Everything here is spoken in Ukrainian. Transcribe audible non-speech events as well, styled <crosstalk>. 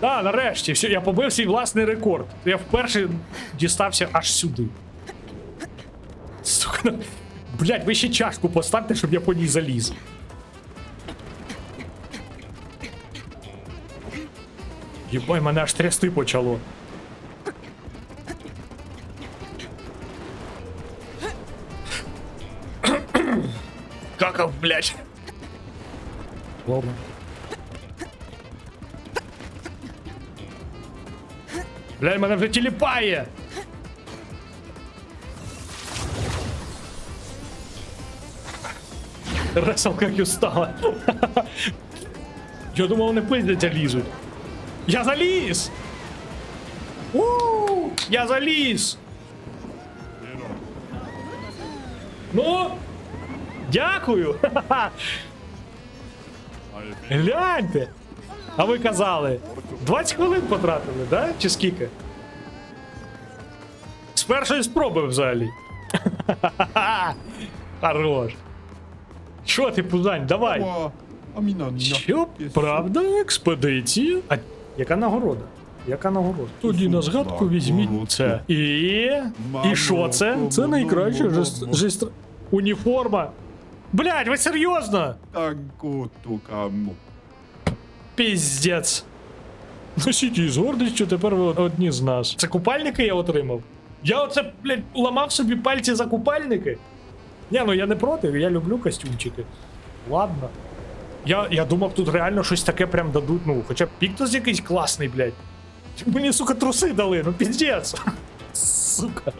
Да, нарешті, все, я побив свій власний рекорд. Я вперше дістався аж сюди. Сука. ну, Блять, ви ще чашку поставте, щоб я по ній заліз. Єбай, мене аж трясти почало. Какав, блядь. Ладно. Блядь, мене вже тіліпає. Ресал как і стала. Я думав, вони пиздяться лізуть. Я заліз! У, я заліз! Ну, дякую! <laughs> Гляньте! А ви казали, 20 хвилин потратили, да? Чи скільки? З першої спроби взагалі. <laughs> Хорош. Що ти, Пузань, давай. Що, правда, експедиція? А яка нагорода? Яка нагорода? Тоді на згадку візьміть це. І. І що це? Це найкраща жест... жест... уніформа. Блять, ви серйозно? Тукаму. Піздець. Носіть її з гордістю, тепер ви одні з нас. Це купальники я отримав. Я оце, блядь, ламав собі пальці за купальники. Ні, ну я не проти, я люблю костюмчики. Ладно. Я, я думав, тут реально щось таке прям дадуть. Ну, хоча б піктос якийсь класний, блядь. Мені, сука, труси дали, ну піздець. <laughs> Сука.